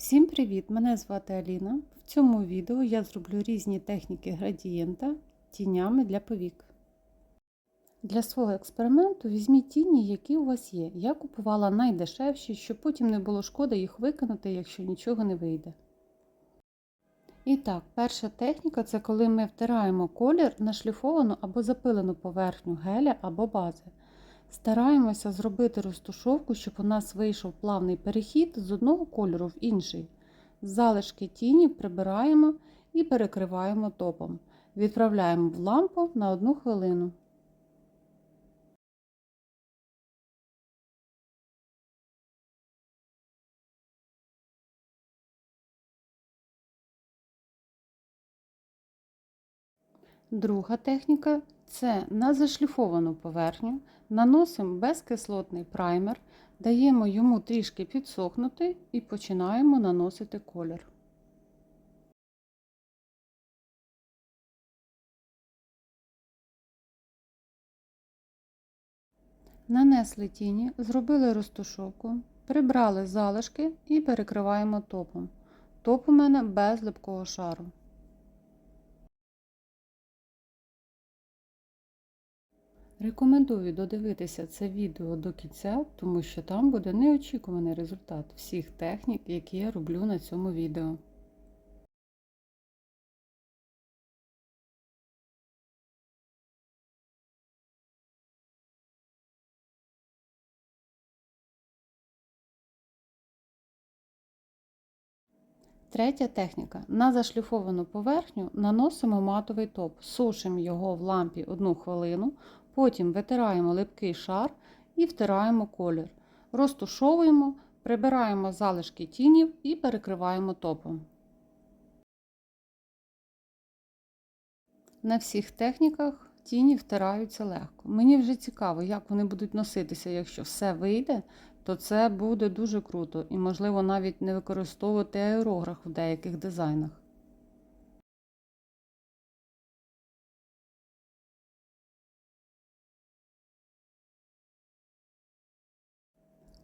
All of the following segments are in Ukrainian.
Всім привіт! Мене звати Аліна. В цьому відео я зроблю різні техніки градієнта тінями для повік. Для свого експерименту візьміть тіні, які у вас є. Я купувала найдешевші, щоб потім не було шкоди їх виконати, якщо нічого не вийде. І так, перша техніка це коли ми втираємо колір на шліфовану або запилену поверхню геля або бази. Стараємося зробити розтушовку, щоб у нас вийшов плавний перехід з одного кольору в інший. Залишки тіні прибираємо і перекриваємо топом. Відправляємо в лампу на 1 хвилину. Друга техніка це на зашліфовану поверхню наносимо безкислотний праймер, даємо йому трішки підсохнути і починаємо наносити колір. Нанесли тіні, зробили розтушовку, прибрали залишки і перекриваємо топом. Топ у мене без липкого шару. Рекомендую додивитися це відео до кінця, тому що там буде неочікуваний результат всіх технік, які я роблю на цьому відео. Третя техніка. На зашліфовану поверхню наносимо матовий топ, сушимо його в лампі 1 хвилину, потім витираємо липкий шар і втираємо колір. Розтушовуємо, прибираємо залишки тінів і перекриваємо топом. На всіх техніках тіні втираються легко. Мені вже цікаво, як вони будуть носитися, якщо все вийде, то це буде дуже круто і, можливо, навіть не використовувати аерограф в деяких дизайнах.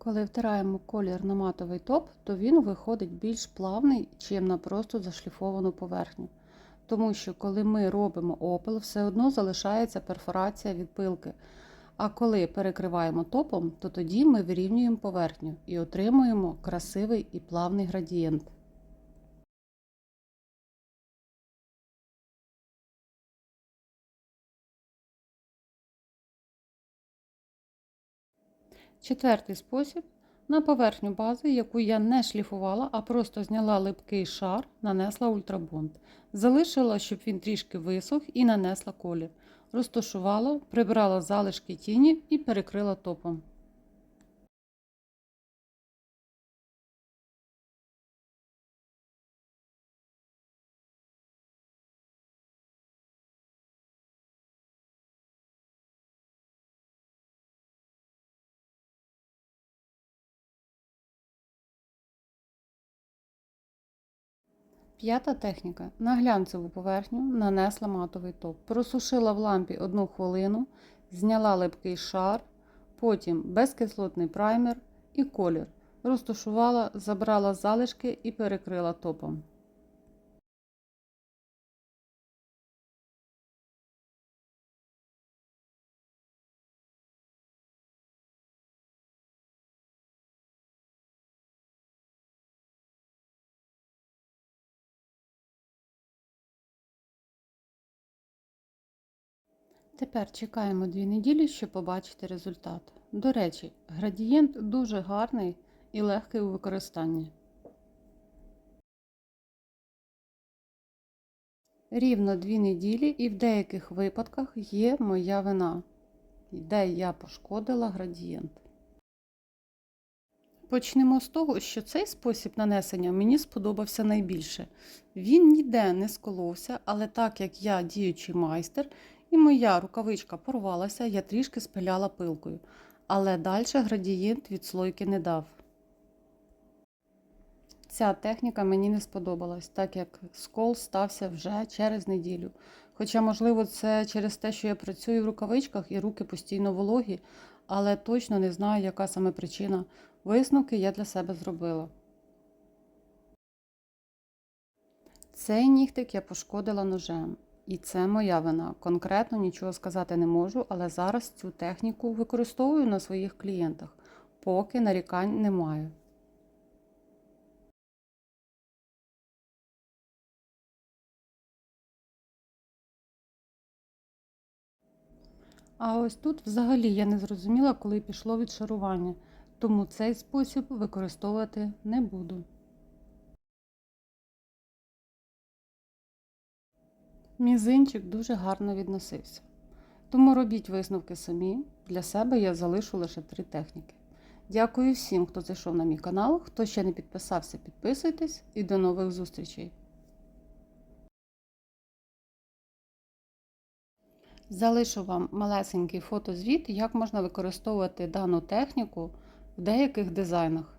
Коли втираємо колір на матовий топ, то він виходить більш плавний, чим на просто зашліфовану поверхню. Тому що, коли ми робимо опил, все одно залишається перфорація від пилки. А коли перекриваємо топом, то тоді ми вирівнюємо поверхню і отримуємо красивий і плавний градієнт. Четвертий спосіб. На поверхню бази, яку я не шліфувала, а просто зняла липкий шар, нанесла ультрабонд. Залишила, щоб він трішки висох, і нанесла колір. Розташувала, прибрала залишки тіні і перекрила топом. П'ята техніка. На глянцеву поверхню нанесла матовий топ. Просушила в лампі 1 хвилину, зняла липкий шар, потім безкислотний праймер і колір. Розташувала, забрала залишки і перекрила топом. Тепер чекаємо 2 неділі, щоб побачити результат. До речі, градієнт дуже гарний і легкий у використанні. Рівно 2 неділі і в деяких випадках є моя вина, де я пошкодила градієнт. Почнемо з того, що цей спосіб нанесення мені сподобався найбільше. Він ніде не сколовся, але так як я діючий майстер, і моя рукавичка порвалася, я трішки спиляла пилкою, але далі градієнт від слойки не дав. Ця техніка мені не сподобалась, так як скол стався вже через неділю. Хоча, можливо, це через те, що я працюю в рукавичках і руки постійно вологі, але точно не знаю, яка саме причина. Висновки я для себе зробила. Цей нігтик я пошкодила ножем. І це моя вина. Конкретно нічого сказати не можу, але зараз цю техніку використовую на своїх клієнтах, поки нарікань не маю. А ось тут взагалі я не зрозуміла, коли пішло відшарування, тому цей спосіб використовувати не буду. Мізинчик дуже гарно відносився. Тому робіть висновки самі. Для себе я залишу лише три техніки. Дякую всім, хто зайшов на мій канал. Хто ще не підписався, підписуйтесь і до нових зустрічей. Залишу вам малесенький фотозвіт, як можна використовувати дану техніку в деяких дизайнах.